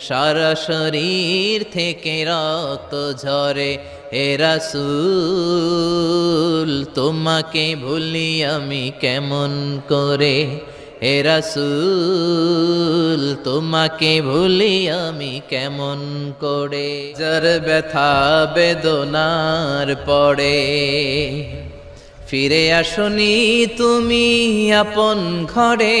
সারা শরীর থেকে রক্ত ঝরে। হে রাসূল, তোমাকে ভুলি আমি কেমন করে? হে রাসূল, তোমাকে ভুলি আমি কেমন করে? যার ব্যথা বেদনার পড়ে। ফিরে আসনি তুমি আপন ঘরে।